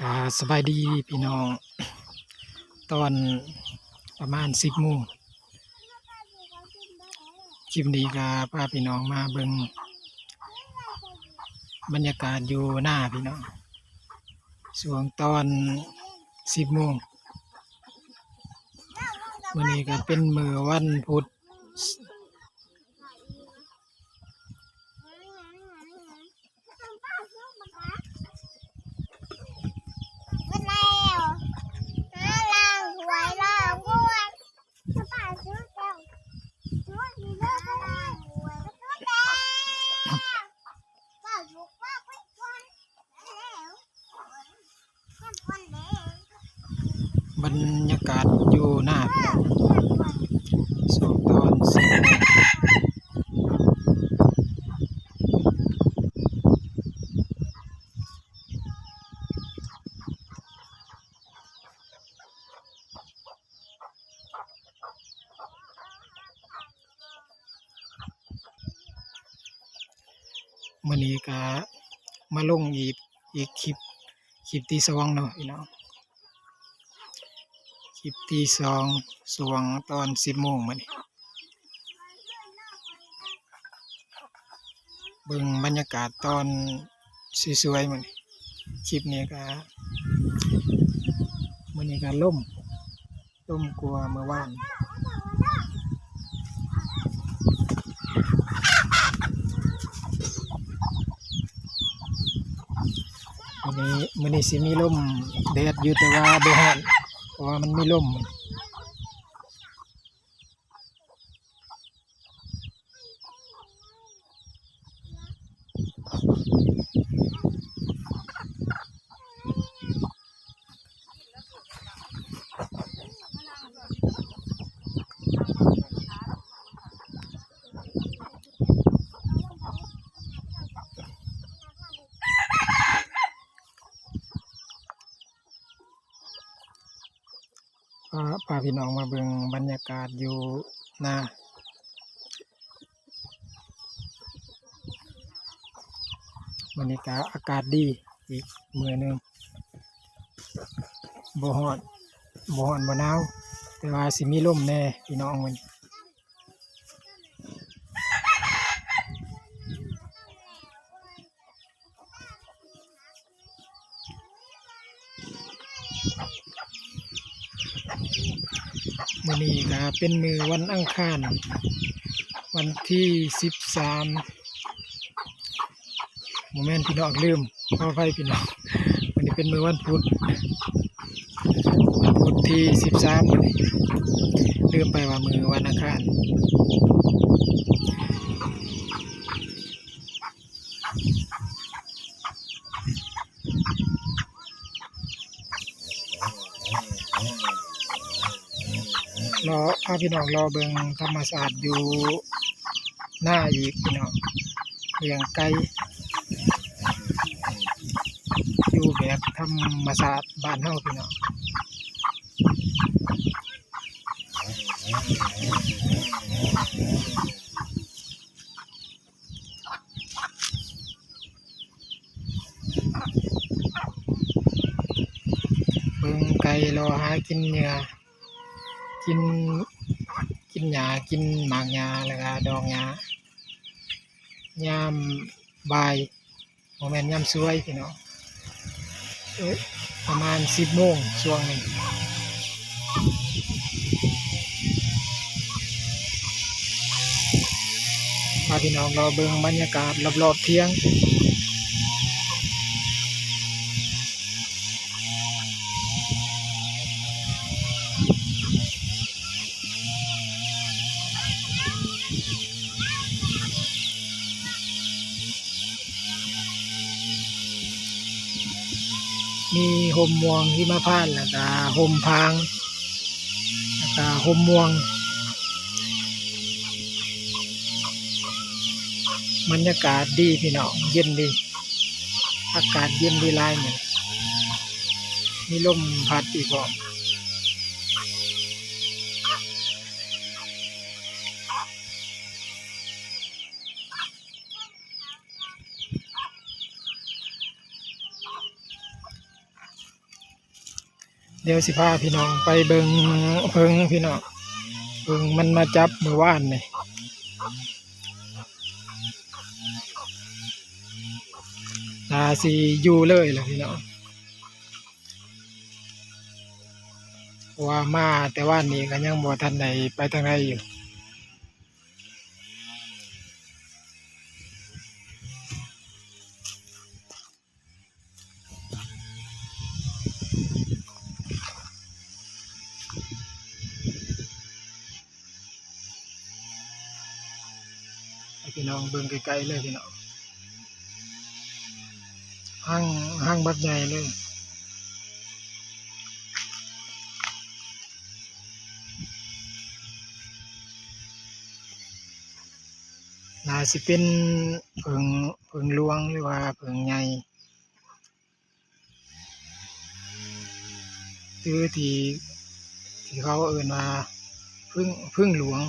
กาสบายดีพี่น้อง ตอนประมาณสิบโมงคลิปนี้ก็พาพี่น้องมาเบิงบรรยากาศอยู่หน้าพี่น้องช่วงตอนสิบโมงวันนี้ก็เป็นมือวันพุธ มันแล้วหาล่างหวยล่างบวชถ้าป้าซื้อแก้วซื้อดีเลิศเลยหวยซื้อแก้วป้าอยู่ป้าไปก่อนแล้วแค่คนเดียว บรรยากาศอยู่หน้าพี่น้องช่วงตอนสิมงมื่อนี้ก็มาลงอีกอีกคลิปคลิปที่สองเนาะพี่น้อง คลิปที่สองสว่างตอนสิบโมงมื่อนี้เบิ่งบรรยากาศตอนสวยๆมื่อนี้คลิปนี้ก็มื่อนี้ก็ล่มล่มกลัวเมื่อวานวันนี้มันนี้สิมีล่มแดดอยู่แต่ว่าบ่ฮ้อน เพราะว่ามันไม่ล่ม พาพาพี่น้องมาเบิ่งบรรยากาศอยู่หน้าบรรยากาศอากาศดีอีกมือหนึ่งบ่ฮอนบ่ฮอนบ่หนาวแต่ว่าสิมีลมแน่พี่น้องมันมื้อนี้ก็ เป็นมือวันอังคาร วันที่สิบสามโมเมนต์พี่น้องลืมขออภัยพี่น้องวันนี้เป็นมือวันพุธวันพุธที่สิบสามลืมไปว่ามือวันอังคาร รอพาพี่น้องรอเบิงธรรมศาสตร์อยู่หน้าอีกพี่น้องเลี้ยงไก่อยู่แบบธรรมศาสตร์บ้านเฮาพี่น้องเบิ่งไก่รอหากินเหยื่อ กิน กินหญ้ากินหมากหญ้าแล้วก็ดอกหญ้ายามบ่ายโมเมนต์ยามสวยพี่น้องเอ้ยประมาณสิบโมงช่วงนึ่งพาพี่น้องเรอเบิ่งบรรยากาศรอบๆเที่ยง มีห่มม่วงที่มาพานต์แล้วก็ห่มพางแล้วก็ห่มม่วง บรรยากาศดีพี่น้องเย็นดี อากาศเย็นดีลายเนี่ยมีลมพัดอีกพร้อม ดี๋ยวสิพาพี่น้องไปเบิงเพิงพี่น้องเพิงมันมาจับมือว่านนี่ตาสีอยู่เลยล่ะพี่น้องว่ามาแต่ว่านี้ก็ยังบ่ทันใดไปทางไหนอยู่ พี่น้องเบิ่งไกลๆเลยพี่น้องห้างห้างบักใหญ่เลยน่าสิเป็นเพิงเพิงหลวงหรือว่าเพิงใหญ่คือที่ที่เขาเอ่นว่าพึ่งพึ่งหลวง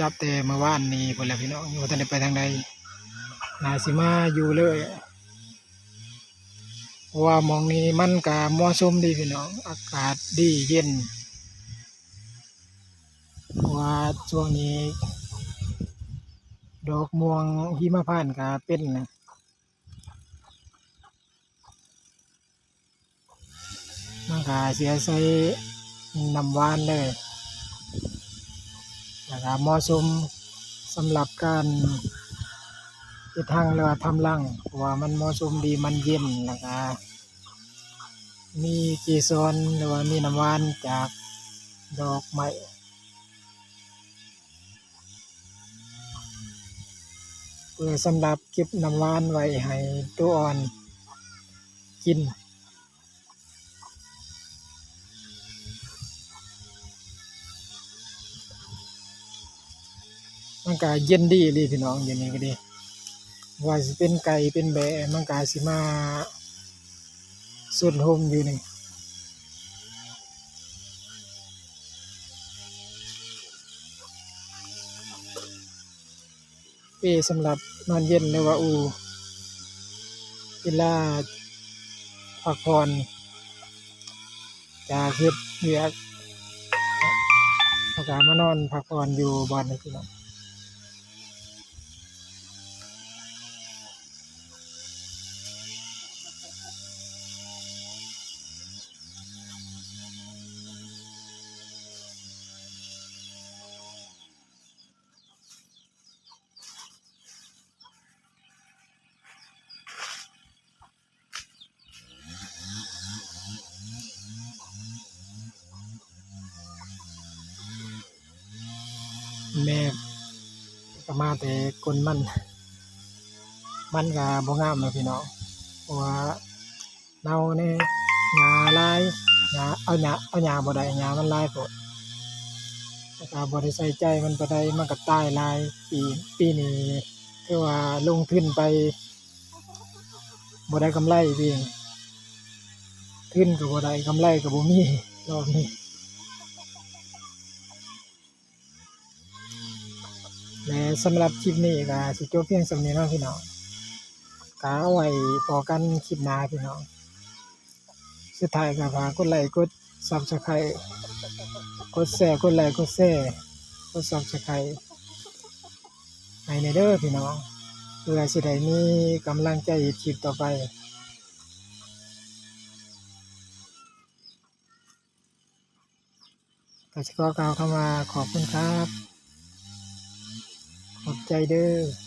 จับแต่เมื่อวานนี้พอแล้วพี่น้องอยู่ทันได้ไปทางใดนาสิมาอยู่เลยเพราะว่ามองนี้มันก็เหมาะสมดีพี่น้อง อากาศดีเย็นว่าช่วงนี้ ดอกม่วงหิมพานต์ก็เป็นนะมันก็เสียใส่น้ำหวานเลย นะครับเหมาะสมสำหรับการเฮ็ดทางเรือทำรังเพราะว่ามันเหมาะสมดีมันเย็นแล้วก็มีเกสรหรือว่ามีน้ำหวานจากดอกไม้เพื่อสำหรับเก็บน้ำหวานไว้ให้ตัวอ่อนกิน มันก็เย็นดีเลยพี่น้องอย่างนี้ก็ดี ว่าสิเป็นไก่เป็นแบะมันก็สิมาสุดโฮมอยู่นี่เปสำหรับนอนเย็นหรือว่าอูเวลาพักผ่อนจากเฮ็ดเวียกแล้วก็มานอนพักผ่อนอยู่บ้านนี่พี่น้อง แม่ก็มาแต่กลมัน มันก็บ่งามเลยพี่น้องเพราะว่าเนาแน่หญ้าลายหญ้าเอาหญ้าเอาหญ้าบ่ได้หญ้ามันลายโพดแล้วก็บ่ได้ใส่ใจมันปานใดมันก็ตายลายปีปีนี้คือว่าลงทุนไปบ่ได้กำไรพี่ทุนก็บ่ได้กำไรก็บ่มีรอบนี้ และสำหรับคลิปนี้ก็สิจบเพียงสำนี้เนาะพี่น้องก็เอาไว้พอกันคลิปหน้าพี่น้อง สุดท้ายก็ฝากกดไลค์กด Subscribe กดแชร์กดไลค์กดแชร์กด Subscribe ให้ในเด้อพี่น้องเพื่อสิได้มีกำลังใจคลิปต่อไปก็สิขอกล่าวคำว่าขอบคุณครับ ใจเด้อ